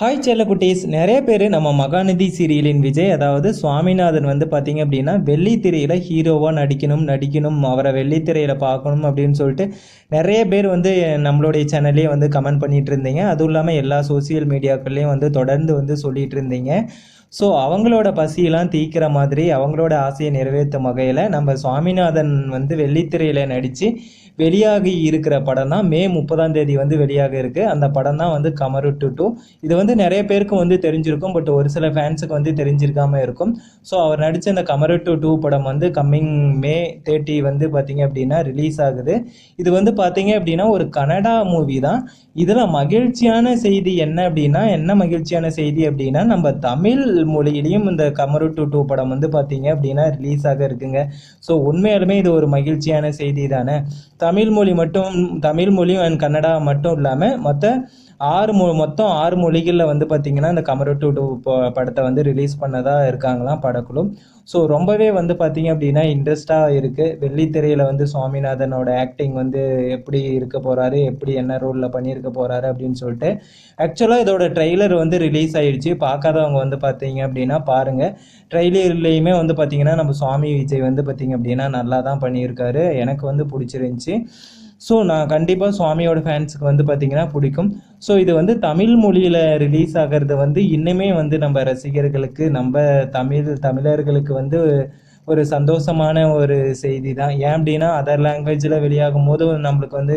Hi செல்லக்குட்டீஸ் நிறைய பேர் நம்ம மகாநதி சீரியலின் விஜய் அதாவது சுவாமிநாதன் வந்து பார்த்தீங்க அப்படின்னா வெள்ளித்திரையில் ஹீரோவாக நடிக்கணும் நடிக்கணும் அவரை வெள்ளித்திரையில் பார்க்கணும் அப்படின்னு சொல்லிட்டு நிறைய பேர் வந்து நம்மளுடைய சேனல்லே வந்து கமெண்ட் பண்ணிட்டு இருந்தீங்க. அதுவும் இல்லாமல் எல்லா சோசியல் மீடியாக்கள்லேயும் வந்து தொடர்ந்து வந்து சொல்லிட்டு இருந்தீங்க. ஸோ அவங்களோட பசியெல்லாம் தீக்கிற மாதிரி அவங்களோட ஆசையை நிறைவேற்றும் வகையில் நம்ம சுவாமிநாதன் வந்து வெள்ளித்திரையில் நடித்து வெளியாகி இருக்கிற படம் தான் மே முப்பதாம் தேதி வந்து வெளியாக இருக்குது அந்த படம் தான் வந்து கமரு டூ. இது வந்து நிறைய பேருக்கு வந்து தெரிஞ்சிருக்கும் பட் ஒரு சில ஃபேன்ஸுக்கு வந்து தெரிஞ்சிருக்காம இருக்கும். ஸோ அவர் நடித்த இந்த கமரு டூ படம் வந்து கம்மிங் மே தேர்ட்டி வந்து பார்த்தீங்க அப்படின்னா ரிலீஸ் ஆகுது. இது வந்து பார்த்தீங்க அப்படின்னா ஒரு கனடா மூவி தான். இதில் மகிழ்ச்சியான செய்தி என்ன அப்படின்னா என்ன மகிழ்ச்சியான செய்தி அப்படின்னா நம்ம தமிழ் மொழியிலையும் இந்த கமருட்டு டூ படம் வந்து பார்த்தீங்க அப்படின்னா ரிலீஸ் ஆக இருக்குங்க. ஸோ உண்மையாலுமே இது ஒரு மகிழ்ச்சியான செய்தி தானே? தமிழ் மொழி மட்டும் தமிழ் மொழியும் அண்ட் கன்னடா மட்டும் இல்லாமல் மற்ற ஆறு மொ மொத்தம் ஆறு மொழிகளில் வந்து பார்த்திங்கன்னா இந்த கமரட்டு டூ படத்தை வந்து ரிலீஸ் பண்ணதாக இருக்காங்களாம் படக்குழு. ஸோ ரொம்பவே வந்து பார்த்தீங்க அப்படின்னா இன்ட்ரெஸ்டாக இருக்குது வெள்ளித்திரையில் வந்து சுவாமிநாதனோட ஆக்டிங் வந்து எப்படி இருக்க போகிறாரு எப்படி என்ன ரோலில் பண்ணியிருக்க போகிறாரு அப்படின்னு சொல்லிட்டு ஆக்சுவலாக இதோட ட்ரெய்லர் வந்து ரிலீஸ் ஆகிடுச்சு பார்க்காதவங்க வந்து பார்த்தீங்க அப்படின்னா பாருங்கள் ட்ரெய்லர்லேயுமே வந்து பார்த்தீங்கன்னா நம்ம சுவாமி விஜய் வந்து பார்த்தீங்க அப்படின்னா நல்லா தான் பண்ணியிருக்காரு. எனக்கு வந்து பிடிச்சிருந்துச்சி. ஸோ நான் கண்டிப்பாக சுவாமியோட ஃபேன்ஸுக்கு வந்து பார்த்தீங்கன்னா பிடிக்கும். ஸோ இது வந்து தமிழ் மொழியில் ரிலீஸ் ஆகிறது வந்து இன்னுமே வந்து நம்ம ரசிகர்களுக்கு நம்ம தமிழ் தமிழர்களுக்கு வந்து ஒரு சந்தோஷமான ஒரு செய்தி தான் ஏன் அப்படின்னா அதர் லாங்குவேஜில் வெளியாகும் போது நம்மளுக்கு வந்து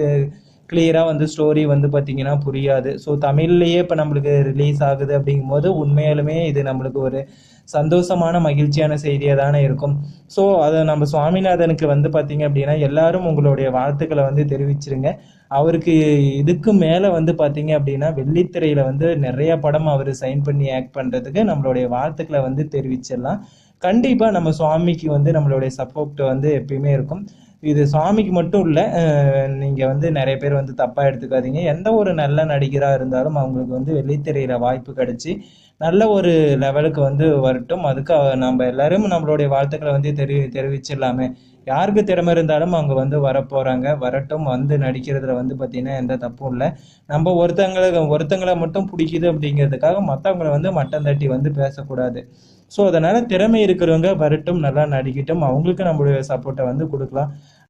கிளியராக வந்து ஸ்டோரி வந்து பார்த்திங்கன்னா புரியாது. ஸோ தமிழ்லேயே இப்போ நம்மளுக்கு ரிலீஸ் ஆகுது அப்படிங்கும்போது உண்மையாலுமே இது நம்மளுக்கு ஒரு சந்தோஷமான மகிழ்ச்சியான செய்தியாக தானே இருக்கும். ஸோ அதை நம்ம சுவாமிநாதனுக்கு வந்து பார்த்திங்க அப்படின்னா எல்லாரும் உங்களுடைய வாழ்த்துக்களை வந்து தெரிவிச்சிருங்க. அவருக்கு இதுக்கு மேலே வந்து பார்த்திங்க அப்படின்னா வெள்ளித்திரையில் வந்து நிறைய படம் அவர் சைன் பண்ணி ஆக்ட் பண்ணுறதுக்கு நம்மளுடைய வாழ்த்துக்களை வந்து தெரிவிச்சிடலாம். கண்டிப்பாக நம்ம சுவாமிக்கு வந்து நம்மளுடைய சப்போர்ட் வந்து எப்பயுமே இருக்கும். இது சுவாமிக்கு மட்டும் இல்லை நீங்கள் வந்து நிறைய பேர் வந்து தப்பாக எடுத்துக்காதீங்க. எந்த ஒரு நல்ல நடிகராக இருந்தாலும் அவங்களுக்கு வந்து வெள்ளித்திரையில் வாய்ப்பு கிடைச்சி நல்ல ஒரு லெவலுக்கு வந்து வரட்டும். அதுக்கு நம்ம எல்லாரும் நம்மளுடைய வாழ்த்துக்களை வந்து தெரி தெரிவிச்சிடலாமே. யாருக்கு திறமை இருந்தாலும் அவங்க வந்து வரப்போகிறாங்க வரட்டும். வந்து நடிக்கிறதுல வந்து பார்த்திங்கன்னா எந்த தப்பும் இல்லை. நம்ம ஒருத்தங்களுக்கு ஒருத்தங்களை மட்டும் பிடிக்குது அப்படிங்கிறதுக்காக மற்றவங்கள வந்து மட்டம் தட்டி வந்து பேசக்கூடாது. ஸோ அதனால் திறமை இருக்கிறவங்க வரட்டும். நல்லா நடிக்கட்டும். அவங்களுக்கு நம்மளுடைய சப்போர்ட்டை வந்து கொடுக்கலாம்.